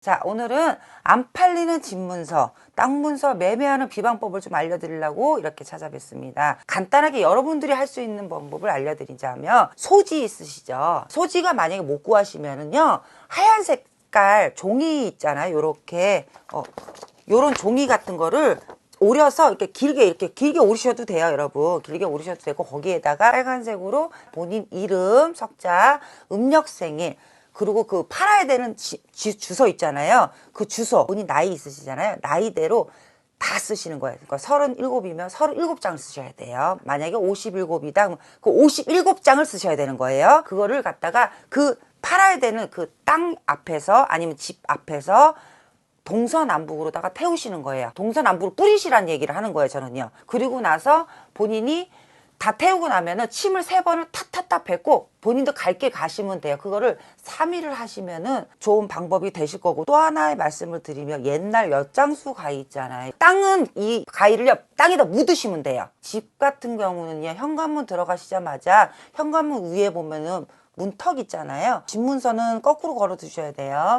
자, 오늘은 안 팔리는 집문서, 땅 문서 매매하는 비방법을 좀 알려드리려고 이렇게 찾아뵙습니다. 간단하게 여러분들이 할 수 있는 방법을 알려드리자면 소지 있으시죠? 소지가 만약에 못 구하시면은요, 하얀 색깔 종이 있잖아요. 요렇게, 어, 요런 종이 같은 거를 오려서 이렇게 길게 이렇게 길게 오르셔도 돼요, 여러분. 길게 오르셔도 되고 거기에다가 빨간색으로 본인 이름, 석자, 음력 생일 그리고 그 팔아야 되는 지- 지- 주소 있잖아요. 그 주소 본인 나이 있으시잖아요. 나이대로 다 쓰시는 거예요. 그러니까 37이면 37장을 쓰셔야 돼요. 만약에 57이다 그럼 그 57장을 쓰셔야 되는 거예요. 그거를 갖다가 그 팔아야 되는 그 땅 앞에서 아니면 집 앞에서 동서남북으로다가 태우시는 거예요. 동서남북으로 뿌리시라는 얘기를 하는 거예요, 저는요. 그리고 나서 본인이 다 태우고 나면은 침을 세 번을 탁탁탁 뱉고 본인도 갈 길 가시면 돼요. 그거를 3일을 하시면은 좋은 방법이 되실 거고 또 하나의 말씀을 드리면 옛날 엿장수 가위 있잖아요. 땅은 이 가위를요, 땅에다 묻으시면 돼요. 집 같은 경우는요, 현관문 들어가시자마자 현관문 위에 보면은 문턱 있잖아요. 집문서는 거꾸로 걸어 두셔야 돼요.